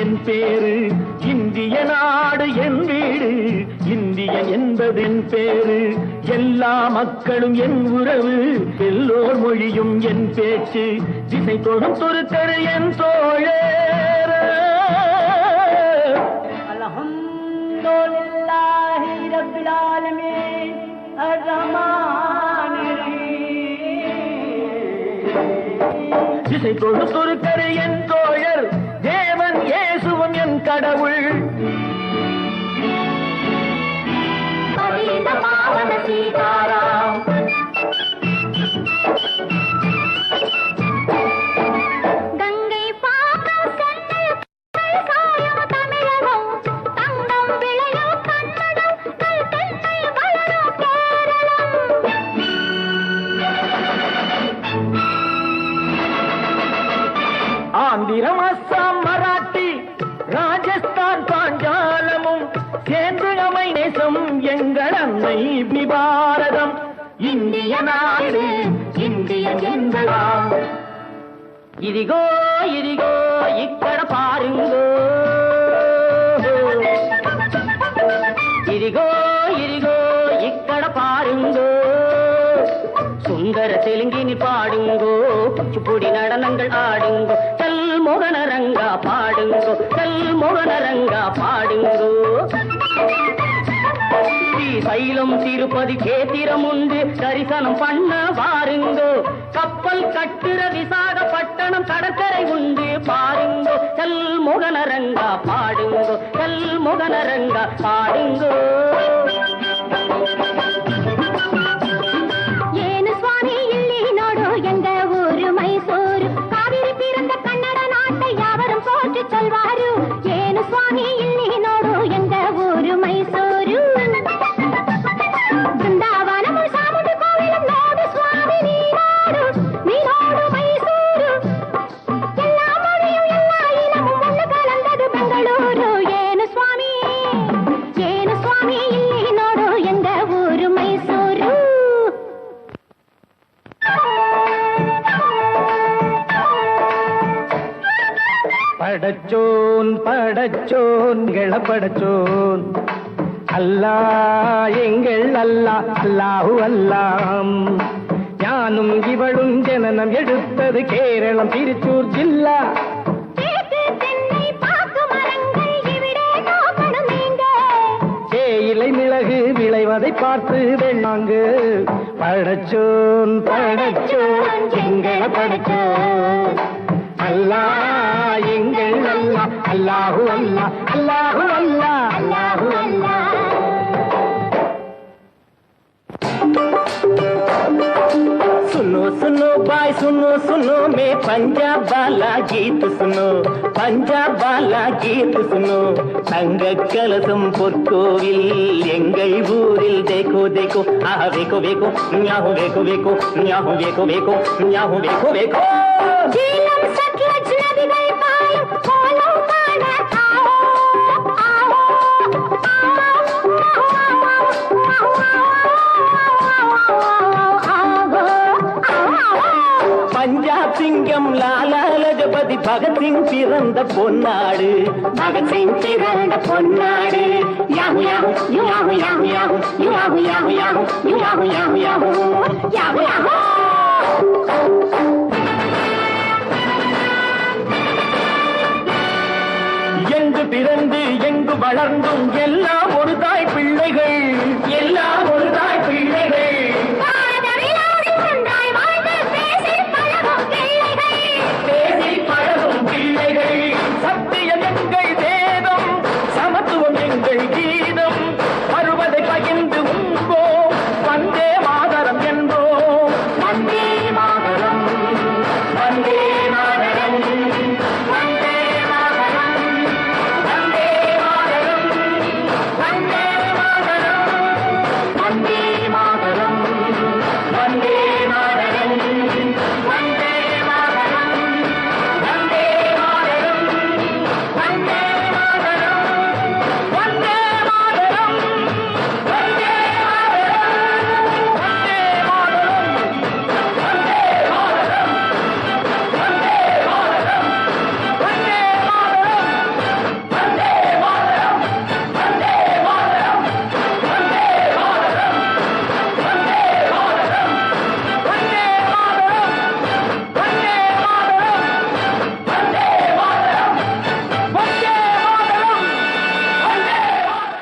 என் பேரு இந்திய நாடு என் வீடு. இந்தியன் என்பது என் பேரு. எல்லா மக்களும் என் உறவு. எல்லோர் மொழியும் என் பேச்சு. திசை தொடும் துருத்தரு என் ரஹீம் திசை தொடு துருத்தரு என் என் கடவுள். சேர்ந்திழமை நேசம் எங்கள் அன்னை பாரதம் இந்திய நாடு இந்தியன் என்பதா இதிகோ இதிகோ இக்கட பாருங்கோ. இதிகோ இதிகோ இக்கட பாருங்கோ. சுந்தர தெலுங்கினி பாடுங்கோ. குச்சிப்புடி நடனங்கள் ஆடுங்கோ. கல் மோகன ரங்கா பாடுங்கோ. கல் மோகன பாடுங்கோ. ஸ்ரீசைலம் திருப்பதி கேத்திரம் உண்டு. தரிசனம் பண்ண வாருங்கோ. கப்பல் கட்டுற விசாகப்பட்டணம் கடற்கரை உண்டு. பாருங்கோ. கல் முகனரங்கா பாடுங்கோ. கல் முகனரங்கா பாடுங்கோ. படச்சோன் படச்சோன் படச்சோன் அல்லா எங்கள் அல்லா அல்லாஹு அல்லாம். ஞானும் இவளும் ஜனனம் எடுத்தது கேரளம் திருச்சூர் ஜில்லா. தேயிலை மிளகு விளைவதை பார்த்து வெண்ணாங்கு. படச்சோன் படச்சோன் எங்கள படச்சோன். அல்லா எங்கள் அல்லா அல்லாஹு அல்லா அல்லாஹு அல்லா அல்லாஹு அல்லா सुनो सुनो भाई सुनो सुनो मैं पंजाब वाला गीत सुनो பஞ்சாப் பாலா கீத் சுனோ தங்க கலசம் பொற்கோவில் எங்கள் ஊரில் தேக்கோ தேக்கோ ஆஹா வேக்கோ வேக்கோ ஞாஹு வேக்கோ வேக்கோ ஞாஹு வேக்கோ வேக்கோ ஞாஹு வேக்கோ வேக்கோ பஞ்சாப் சிங்கம் லாலா லஜபதி பகத்சிங் பிறந்த பொன்னாடு பகத்சிங் பிறந்த பொன்னாடு yahoo yahoo yahoo yahoo yahoo yahoo yahoo yahoo yahoo yahoo yahoo yahoo எங்கு பிறந்து எங்கு வளர்ந்தும்